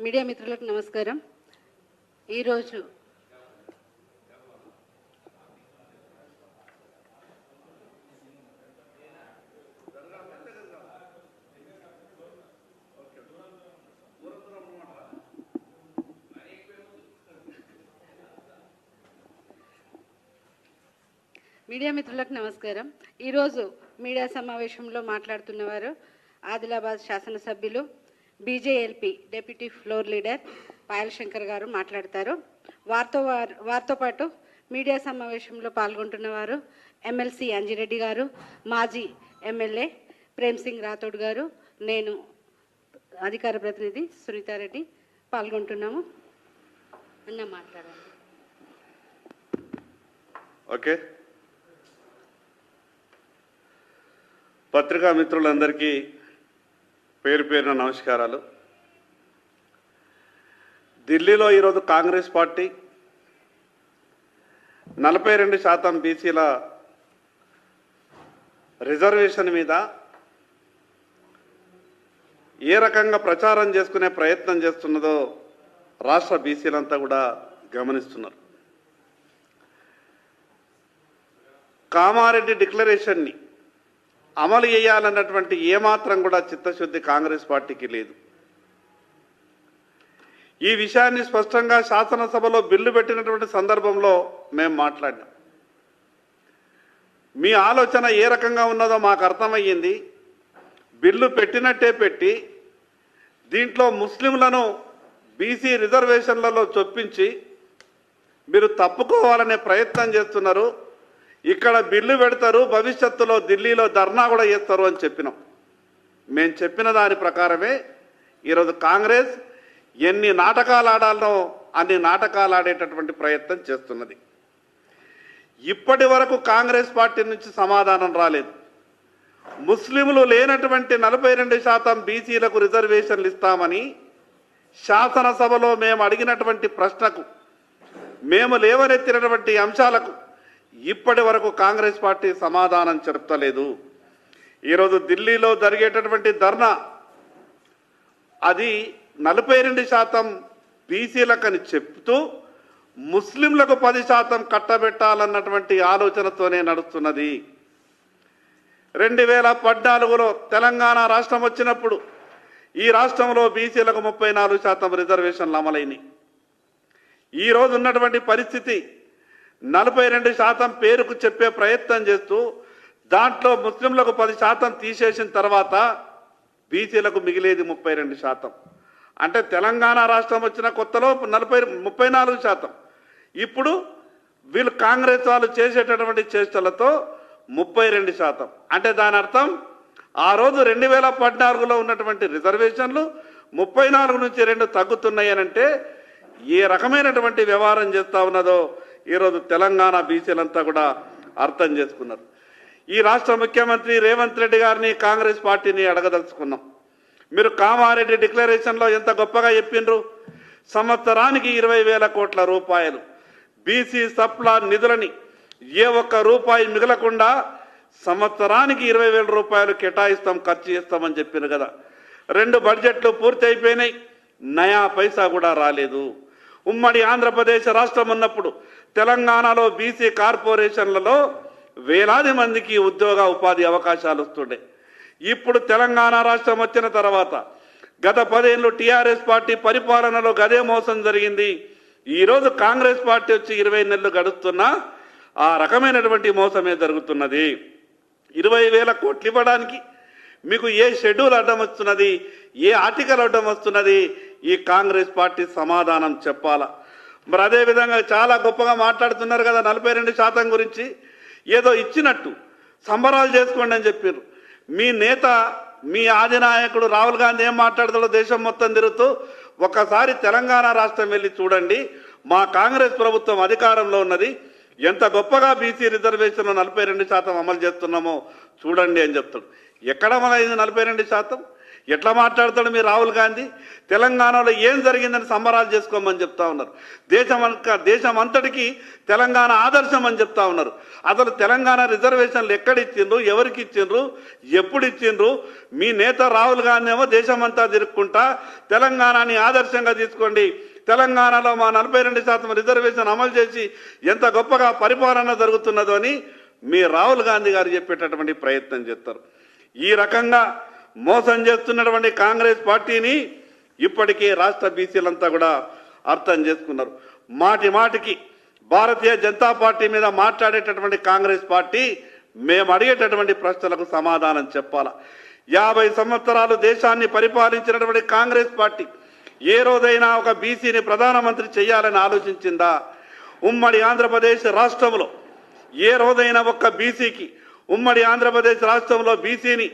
Media మిత్రులకు నమస్కారం. ఈరోజు మీడియా మిత్రులకు నమస్కారం. ఈరోజు మీడియా సమావేశంలో మాట్లాడుతున్నవారు ఆదిలాబాద్ శాసనసభ్యులు BJLP deputy floor leader Payal Shankar garu మాట్లాడతారు. వారితో వారు వారితో పాటు మీడియా సమావేశంలో పాల్గొంటున్నవారు ఎమ్మెల్సీ అంజిరెడ్డి గారు మాజీ ఎమ్మెల్యే ప్రేమ్ సింగ్ రాథోడ్ గారు నేను అధికార ప్రతినిధి సునీతారెడ్డి పాల్గొంటున్నాము. అన్న మాట్లాడాలి ఓకే. పత్రికా మిత్రులందరికీ పేరు పేరున నమస్కారాలు. ఢిల్లీలో ఈరోజు కాంగ్రెస్ పార్టీ నలభై రెండు శాతం బీసీల రిజర్వేషన్ మీద ఏ రకంగా ప్రచారం చేసుకునే ప్రయత్నం చేస్తున్నదో రాష్ట్ర బీసీలంతా కూడా గమనిస్తున్నారు. కామారెడ్డి డిక్లరేషన్ని అమలు చేయాలన్నటువంటి ఏమాత్రం కూడా చిత్తశుద్ధి కాంగ్రెస్ పార్టీకి లేదు. ఈ విషయాన్ని స్పష్టంగా శాసనసభలో బిల్లు పెట్టినటువంటి సందర్భంలో మేము మాట్లాడినాం. మీ ఆలోచన ఏ రకంగా ఉన్నదో మాకు అర్థమయ్యింది. బిల్లు పెట్టినట్టే పెట్టి దీంట్లో ముస్లింలను బీసీ రిజర్వేషన్లలో చొప్పించి మీరు తప్పుకోవాలనే ప్రయత్నం చేస్తున్నారు. ఇక్కడ బిల్లు పెడతారు భవిష్యత్తులో ఢిల్లీలో ధర్నా కూడా చేస్తారు అని చెప్పినాం. మేము చెప్పిన దాని ప్రకారమే ఈరోజు కాంగ్రెస్ ఎన్ని నాటకాలు ఆడాలనో అన్ని నాటకాలు ఆడేటటువంటి ప్రయత్నం చేస్తున్నది. ఇప్పటి వరకు కాంగ్రెస్ పార్టీ నుంచి సమాధానం రాలేదు. ముస్లింలు లేనటువంటి నలభై రెండు శాతం బీసీలకు రిజర్వేషన్లు ఇస్తామని శాసనసభలో మేము అడిగినటువంటి ప్రశ్నకు మేము లేవనెత్తినటువంటి అంశాలకు ఇప్పటి వరకు కాంగ్రెస్ పార్టీ సమాధానం చెప్తలేదు. ఈరోజు ఢిల్లీలో జరిగేటటువంటి ధర్నా అది నలభై రెండు శాతం బీసీలకని చెప్తూ ముస్లింలకు పది శాతం కట్టబెట్టాలన్నటువంటి ఆలోచనతోనే నడుస్తున్నది. రెండు వేల పద్నాలుగులో తెలంగాణ రాష్ట్రం వచ్చినప్పుడు ఈ రాష్ట్రంలో బీసీలకు ముప్పై నాలుగు శాతం రిజర్వేషన్లు అమలైనవి ఈ రోజు ఉన్నటువంటి పరిస్థితి నలభై రెండు శాతం పేరుకు చెప్పే ప్రయత్నం చేస్తూ దాంట్లో ముస్లింలకు పది శాతం తీసేసిన తర్వాత బీసీలకు మిగిలేది ముప్పై రెండు శాతం. అంటే తెలంగాణ రాష్ట్రం వచ్చిన కొత్తలో నలభై ముప్పై నాలుగు శాతం. ఇప్పుడు వీళ్ళు కాంగ్రెస్ వాళ్ళు చేసేటటువంటి చేష్టలతో ముప్పై రెండు శాతం. అంటే దాని అర్థం ఆ రోజు రెండు వేల పద్నాలుగులో ఉన్నటువంటి రిజర్వేషన్లు ముప్పై నాలుగు నుంచి రెండు తగ్గుతున్నాయనంటే ఏ రకమైనటువంటి వ్యవహారం చేస్తూ ఉన్నదో ఈరోజు తెలంగాణ బీసీలంతా కూడా అర్థం చేసుకున్నారు. ఈ రాష్ట్ర ముఖ్యమంత్రి రేవంత్ రెడ్డి గారిని కాంగ్రెస్ పార్టీని అడగదలుచుకున్నాం. మీరు కామారెడ్డి డిక్లరేషన్లో ఎంత గొప్పగా చెప్పిండ్రు? సంవత్సరానికి ఇరవై వేల కోట్ల రూపాయలు. బీసీ సప్లా నిధులని ఏ ఒక్క రూపాయి మిగలకుండా సంవత్సరానికి ఇరవై వేల రూపాయలు కేటాయిస్తాం ఖర్చు చేస్తామని చెప్పారు కదా. రెండు బడ్జెట్లు పూర్తి అయిపోయినాయి నయా పైసా కూడా రాలేదు. ఉమ్మడి ఆంధ్రప్రదేశ్ రాష్ట్రం ఉన్నప్పుడు తెలంగాణలో బీసీ కార్పొరేషన్లలో వేలాది మందికి ఉద్యోగ ఉపాధి అవకాశాలు వస్తుండే. ఇప్పుడు తెలంగాణ రాష్ట్రం వచ్చిన తర్వాత గత పదేళ్ళు టీఆర్ఎస్ పార్టీ పరిపాలనలో గదే మోసం జరిగింది. ఈరోజు కాంగ్రెస్ పార్టీ వచ్చి ఇరవై నెలలు గడుస్తున్నా ఆ రకమైనటువంటి మోసమే జరుగుతున్నది. ఇరవై వేల కోట్లు ఇవ్వడానికి మీకు ఏ షెడ్యూల్ అడ్డం వస్తున్నది? ఏ ఆర్టికల్ అడ్డం వస్తున్నది? ఈ కాంగ్రెస్ పార్టీ సమాధానం చెప్పాలా? మరి అదేవిధంగా చాలా గొప్పగా మాట్లాడుతున్నారు కదా నలభై రెండు శాతం గురించి. ఏదో ఇచ్చినట్టు సంబరాలు చేసుకోండి అని చెప్పారు. మీ నేత మీ ఆదినాయకుడు రాహుల్ గాంధీ ఏం మాట్లాడతాడో దేశం మొత్తం తిరుగుతూ ఒక్కసారి తెలంగాణ రాష్ట్రం వెళ్ళి చూడండి. మా కాంగ్రెస్ ప్రభుత్వం అధికారంలో ఉన్నది. ఎంత గొప్పగా బీసీ రిజర్వేషన్లో నలభై రెండు శాతం అమలు చేస్తున్నామో చూడండి అని చెప్తాడు. ఎక్కడ అమలైంది నలభై రెండు శాతం? ఎట్లా మాట్లాడతాడు మీ రాహుల్ గాంధీ? తెలంగాణలో ఏం జరిగిందని సంబరాలు చేసుకోమని చెప్తా ఉన్నారు. దేశం దేశం అంతటికి తెలంగాణ ఆదర్శం అని చెప్తా ఉన్నారు. అసలు తెలంగాణ రిజర్వేషన్లు ఎక్కడ ఇచ్చిండ్రు ఎవరికి ఇచ్చిండ్రు ఎప్పుడు ఇచ్చిండ్రు మీ నేత రాహుల్ గాంధీ ఏమో దేశమంతా తిరుక్కుంటా తెలంగాణని ఆదర్శంగా తీసుకోండి. తెలంగాణలో మా నలభై రెండు శాతం రిజర్వేషన్ అమలు చేసి ఎంత గొప్పగా పరిపాలన జరుగుతున్నదో అని మీ రాహుల్ గాంధీ గారు చెప్పేటటువంటి ప్రయత్నం చేస్తారు. ఈ రకంగా మోసం చేస్తున్నటువంటి కాంగ్రెస్ పార్టీని ఇప్పటికే రాష్ట్ర బీసీలంతా కూడా అర్థం చేసుకున్నారు. మాటి మాటికి భారతీయ జనతా పార్టీ మీద మాట్లాడేటటువంటి కాంగ్రెస్ పార్టీ మేము అడిగేటటువంటి ప్రశ్నలకు సమాధానం చెప్పాలా? యాభై సంవత్సరాలు దేశాన్ని పరిపాలించినటువంటి కాంగ్రెస్ పార్టీ ఏ రోజైనా ఒక బీసీని ప్రధానమంత్రి చేయాలని ఆలోచించిందా? ఉమ్మడి ఆంధ్రప్రదేశ్ రాష్ట్రంలో ఏ రోజైనా ఒక్క బీసీకి ఉమ్మడి ఆంధ్రప్రదేశ్ రాష్ట్రంలో బీసీని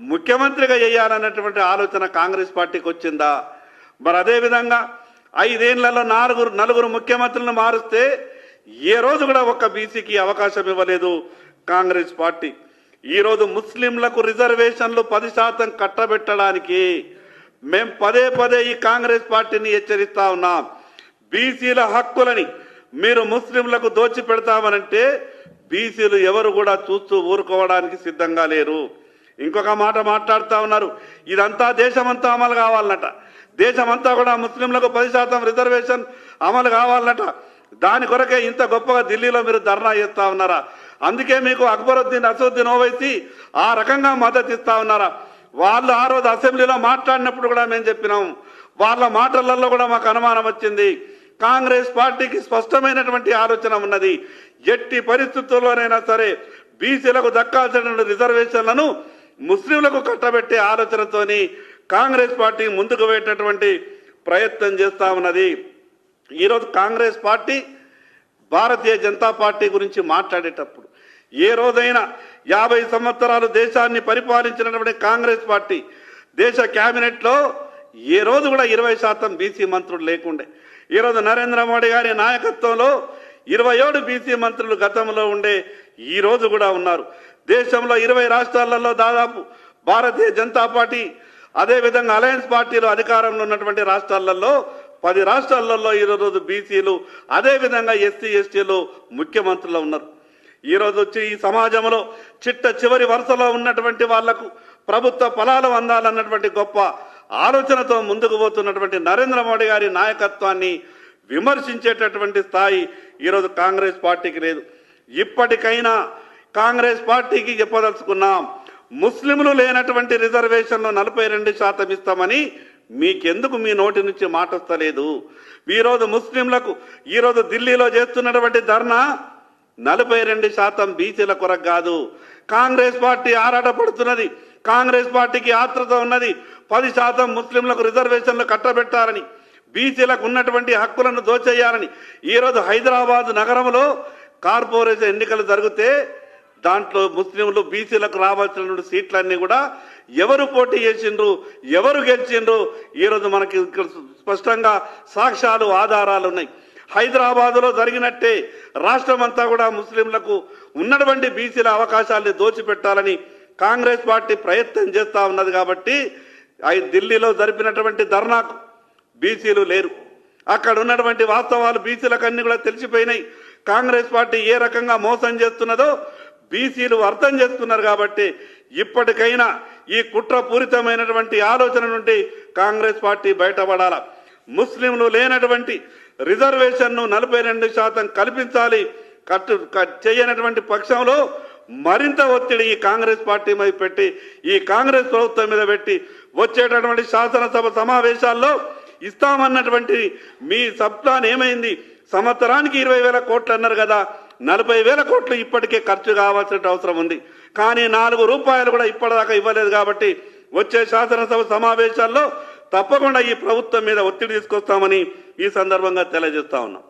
ముఖ్యమంత్రిగా చేయాలన్నటువంటి ఆలోచన కాంగ్రెస్ పార్టీకి వచ్చిందా? మరి అదేవిధంగా ఐదేళ్ళలో నాలుగురు నలుగురు ముఖ్యమంత్రులను మారుస్తే ఏ రోజు కూడా ఒక్క బీసీకి అవకాశం ఇవ్వలేదు కాంగ్రెస్ పార్టీ. ఈరోజు ముస్లింలకు రిజర్వేషన్లు పది శాతం కట్టబెట్టడానికి మేం పదే పదే ఈ కాంగ్రెస్ పార్టీని హెచ్చరిస్తా ఉన్నాం. బీసీల హక్కులని మీరు ముస్లింలకు దోచి పెడతామనంటే బీసీలు ఎవరు కూడా చూస్తూ ఊరుకోవడానికి సిద్ధంగా లేరు. ఇంకొక మాట మాట్లాడుతూ ఉన్నారు. ఇదంతా దేశమంతా అమలు కావాలన్నట. దేశమంతా కూడా ముస్లింలకు పది శాతం రిజర్వేషన్ అమలు కావాలన్నట. దాని కొరకే ఇంత గొప్పగా ఢిల్లీలో మీరు ధర్నా ఇస్తా ఉన్నారా? అందుకే మీకు అక్బరుద్దీన్ అసదుద్దీన్ ఓవైసీ ఆ రకంగా మద్దతు ఇస్తా ఉన్నారా? వాళ్ళు ఆ రోజు అసెంబ్లీలో మాట్లాడినప్పుడు కూడా మేము చెప్పినాం. వాళ్ళ మాటలలో కూడా మాకు అనుమానం వచ్చింది. కాంగ్రెస్ పార్టీకి స్పష్టమైనటువంటి ఆలోచన ఉన్నది. ఎట్టి పరిస్థితుల్లోనైనా సరే బీసీలకు దక్కాల్సిన రిజర్వేషన్లను ముస్లింలకు కట్టబెట్టే ఆలోచనతోని కాంగ్రెస్ పార్టీ ముందుకు పోయేటటువంటి ప్రయత్నం చేస్తా ఉన్నది. ఈరోజు కాంగ్రెస్ పార్టీ భారతీయ జనతా పార్టీ గురించి మాట్లాడేటప్పుడు ఏ రోజైనా యాభై సంవత్సరాలు దేశాన్ని పరిపాలించినటువంటి కాంగ్రెస్ పార్టీ దేశ క్యాబినెట్లో ఏ రోజు కూడా ఇరవై శాతం బీసీ మంత్రులు లేకుండే. ఈరోజు నరేంద్ర మోడీ గారి నాయకత్వంలో ఇరవై ఏడు బీసీ మంత్రులు గతంలో ఉండే ఈ రోజు కూడా ఉన్నారు. దేశంలో ఇరవై రాష్ట్రాలలో దాదాపు భారతీయ జనతా పార్టీ అదేవిధంగా అలయన్స్ పార్టీలు అధికారంలో ఉన్నటువంటి రాష్ట్రాలలో పది రాష్ట్రాలలో ఈరోజు బీసీలు అదేవిధంగా ఎస్సీ ఎస్టీలు ముఖ్యమంత్రులు ఉన్నారు. ఈరోజు వచ్చి ఈ సమాజంలో చిట్ట చివరి వరుసలో ఉన్నటువంటి వాళ్ళకు ప్రభుత్వ ఫలాలు అందాలన్నటువంటి గొప్ప ఆలోచనతో ముందుకు పోతున్నటువంటి నరేంద్ర మోడీ గారి నాయకత్వాన్ని విమర్శించేటటువంటి స్థాయి ఈరోజు కాంగ్రెస్ పార్టీకి లేదు. ఇప్పటికైనా కాంగ్రెస్ పార్టీకి చెప్పదలుచుకున్నాం. ముస్లింలు లేనటువంటి రిజర్వేషన్లు నలభై రెండు శాతం ఇస్తామని మీకెందుకు మీ నోటి నుంచి మాట వస్తలేదు? ఈరోజు ముస్లింలకు ఈరోజు ఢిల్లీలో చేస్తున్నటువంటి ధర్నా నలభై రెండు శాతం బీసీల కొరకు కాదు. కాంగ్రెస్ పార్టీ ఆరాటపడుతున్నది. కాంగ్రెస్ పార్టీకి ఆత్రత ఉన్నది. పది శాతం ముస్లింలకు రిజర్వేషన్లు కట్టబెట్టాలని బీసీలకు ఉన్నటువంటి హక్కులను దోచేయాలని ఈరోజు హైదరాబాద్ నగరంలో కార్పొరేషన్ ఎన్నికలు జరిగితే దాంట్లో ముస్లింలు బీసీలకు రావాల్సిన సీట్లన్నీ కూడా ఎవరు పోటీ చేసిండ్రు ఎవరు గెలిచిండ్రు ఈరోజు మనకి స్పష్టంగా సాక్ష్యాలు ఆధారాలు ఉన్నాయి. హైదరాబాదులో జరిగినట్టే రాష్ట్రమంతా కూడా ముస్లింలకు ఉన్నటువంటి బీసీల అవకాశాల్ని దోచిపెట్టాలని కాంగ్రెస్ పార్టీ ప్రయత్నం చేస్తూ ఉన్నది కాబట్టి ఢిల్లీలో జరిపినటువంటి ధర్నాకు బీసీలు లేరు. అక్కడ ఉన్నటువంటి వాస్తవాలు బీసీలకు అన్ని కూడా తెలిసిపోయినాయి. కాంగ్రెస్ పార్టీ ఏ రకంగా మోసం చేస్తున్నదో బీసీలు అర్థం చేసుకున్నారు కాబట్టి ఇప్పటికైనా ఈ కుట్రపూరితమైనటువంటి ఆలోచన నుండి కాంగ్రెస్ పార్టీ బయటపడాల. ముస్లింలు లేనటువంటి రిజర్వేషన్ను నలభై రెండు శాతం కల్పించాలి. కట్టు చేయనటువంటి పక్షంలో మరింత ఒత్తిడి ఈ కాంగ్రెస్ పార్టీ మీద పెట్టి ఈ కాంగ్రెస్ ప్రభుత్వం మీద పెట్టి వచ్చేటటువంటి శాసనసభ సమావేశాల్లో ఇస్తామన్నటువంటి మీ సప్లాన్ ఏమైంది? సంవత్సరానికి ఇరవై వేల కోట్లు అన్నారు కదా. నలభై వేల కోట్లు ఇప్పటికే ఖర్చు కావాల్సిన అవసరం ఉంది. కానీ నాలుగు రూపాయలు కూడా ఇప్పటిదాకా ఇవ్వలేదు కాబట్టి వచ్చే శాసనసభ సమావేశాల్లో తప్పకుండా ఈ ప్రభుత్వం మీద ఒత్తిడి తీసుకొస్తామని ఈ సందర్భంగా తెలియజేస్తా ఉన్నాం.